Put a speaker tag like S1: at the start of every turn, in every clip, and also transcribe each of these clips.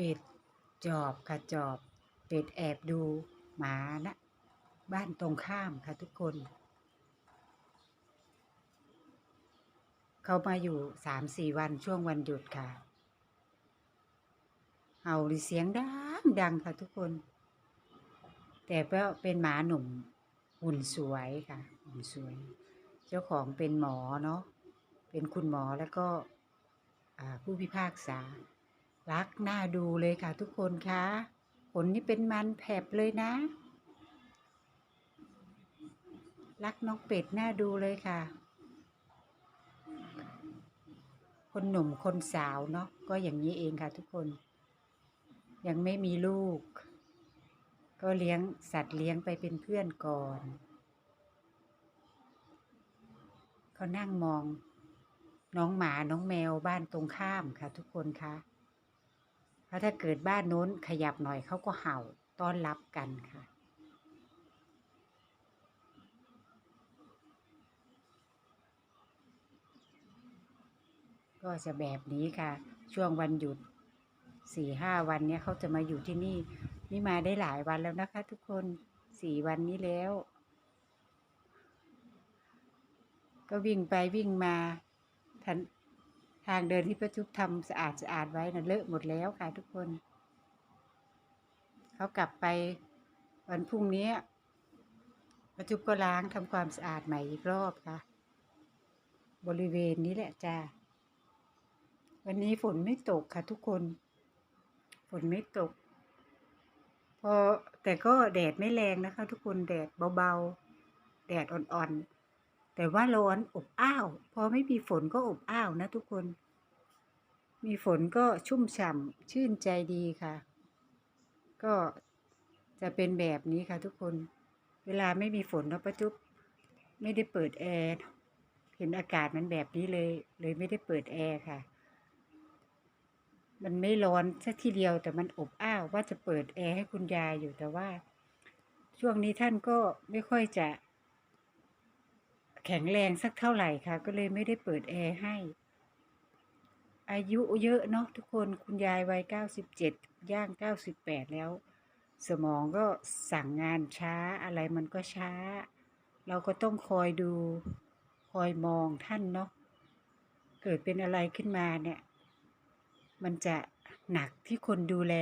S1: เป็ดจอบค่ะจอบ เป็ดแอบดูหมานะ บ้านตรงข้ามค่ะทุกคน เขามาอยู่สามสี่วันช่วงวันหยุดค่ะเห่าหรือเสียงดังดังค่ะทุกคน แต่ก็เป็นหมาหนุ่มหุ่นสวยค่ะหุ่นสวย เจ้าของเป็นหมอเนาะเป็นคุณหมอแล้วก็ผู้พิพากษา รักน่าดูเลยค่ะทุกคนคะขนนี่เป็นมันแผบเลยนะ รักน้องเป็ดน่าดูเลยค่ะ คนหนุ่มคนสาวเนาะก็อย่างนี้เองค่ะทุกคน ยังไม่มีลูก ก็เลี้ยงสัตว์เลี้ยงไปเป็นเพื่อนก่อนเขานั่งมองน้องหมาน้องแมวบ้านตรงข้ามค่ะทุกคนคะ เพราะถ้าเกิดบ้านโน้นขยับหน่อยเขาก็เห่าต้อนรับกันค่ะ ก็จะแบบนี้ค่ะ ช่วงวันหยุดสี่ห้าวันเนี้ยเขาจะมาอยู่ที่นี่ นี่มาได้หลายวันแล้วนะคะ ทุกคนสี่วันนี้แล้ว ก็วิ่งไปวิ่งมาทัน ทางเดินที่ประจุบทำสะอาดสะอาดไว้นะเลอะหมดแล้วค่ะทุกคน เขากลับไปวันพรุ่งนี้ประจุบก็ล้างทำความสะอาดใหม่อีกรอบค่ะ บริเวณนี้แหละจ้าวันนี้ฝนไม่ตกค่ะทุกคน ฝนไม่ตก พอแต่ก็แดดไม่แรงนะคะ ทุกคนแดดเบาๆ แดดอ่อนๆ แต่ว่าร้อนอบอ้าวพอไม่มีฝนก็อบอ้าวนะทุกคน มีฝนก็ชุ่มฉ่ำชื่นใจดีค่ะ ก็จะเป็นแบบนี้ค่ะทุกคน เวลาไม่มีฝนเนาะประจุบไม่ได้เปิดแอร์เห็นอากาศมันแบบนี้เลย เลยไม่ได้เปิดแอร์ค่ะมันไม่ร้อนสักทีเดียวแต่มันอบอ้าวว่าจะเปิดแอร์ให้คุณยายอยู่แต่ว่า ช่วงนี้ท่านก็ไม่ค่อยจะ แข็งแรงสักเท่าไหร่ค่ะ ก็เลยไม่ได้เปิดแอร์ให้ อายุเยอะเนาะทุกคนคุณยายวัยเก้าสิบเจ็ดย่างเก้าสิบแปดแล้ว สมองก็สั่งงานช้าอะไรมันก็ช้า เราก็ต้องคอยดูคอยมองท่านเนาะเกิดเป็นอะไรขึ้นมาเนี่ย มันจะหนักที่คนดูแล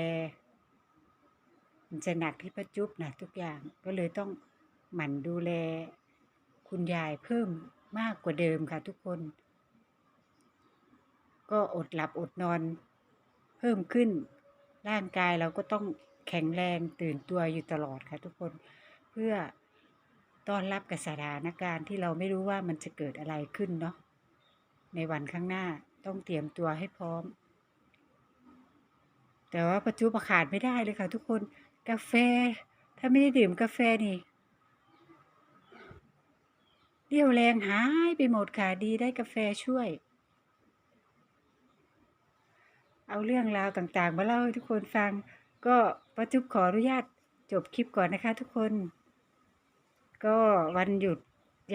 S1: มันจะหนักที่ประจุบหนักทุกอย่างก็เลยต้องหมั่นดูแล คุณยายเพิ่มมากกว่าเดิมค่ะทุกคน ก็อดหลับอดนอน เพิ่มขึ้น ร่างกายเราก็ต้องแข็งแรงตื่นตัวอยู่ตลอดค่ะทุกคน เพื่อต้อนรับกับสถานการณ์ที่เราไม่รู้ว่ามันจะเกิดอะไรขึ้นเนาะในวันข้างหน้าต้องเตรียมตัวให้พร้อม แต่ว่าปัจจุบันขาดไม่ได้เลยค่ะทุกคน กาแฟ ถ้าไม่ได้ดื่มกาแฟนี่ เรี่ยวแรงหายไปหมดค่ะดีได้กาแฟช่วย เอาเรื่องราวต่างๆ มาเล่าให้ทุกคนฟัง ก็ปัจจุบขออนุญาตจบคลิปก่อนนะคะทุกคน ก็วันหยุด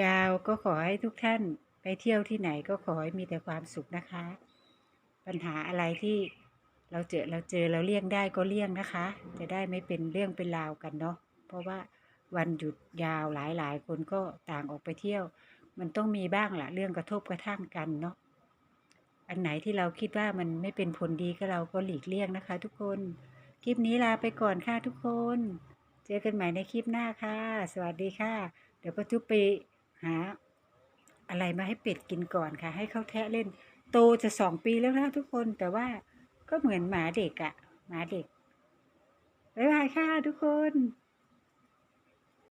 S1: ยาวก็ขอให้ทุกท่านไปเที่ยวที่ไหนก็ขอให้มีแต่ความสุขนะคะ ปัญหาอะไรที่เราเจอเราเจอเราเลี่ยงได้ก็เลี่ยงนะคะ จะได้ไม่เป็นเรื่องเป็นราวกันเนาะเพราะว่า วันหยุดยาวหลายๆคนก็ต่างออกไปเที่ยว มันต้องมีบ้างละเรื่องกระทบกระทั่งกันเนาะอันไหนที่เราคิดว่ามันไม่เป็นผลดีก็เราก็หลีกเลี่ยงนะคะ ทุกคน คลิปนี้ลาไปก่อนค่ะทุกคน เจอกันใหม่ในคลิปหน้าค่ะ สวัสดีค่ะ เดี๋ยวป้าจุ๊บไปหา อะไรมาให้เป็ดกินก่อนค่ะ ให้เขาแทะเล่น โตจะสองปีแล้วนะทุกคนแต่ว่าก็เหมือนหมาเด็กอะหมาเด็กบ๊ายบายค่ะทุกคน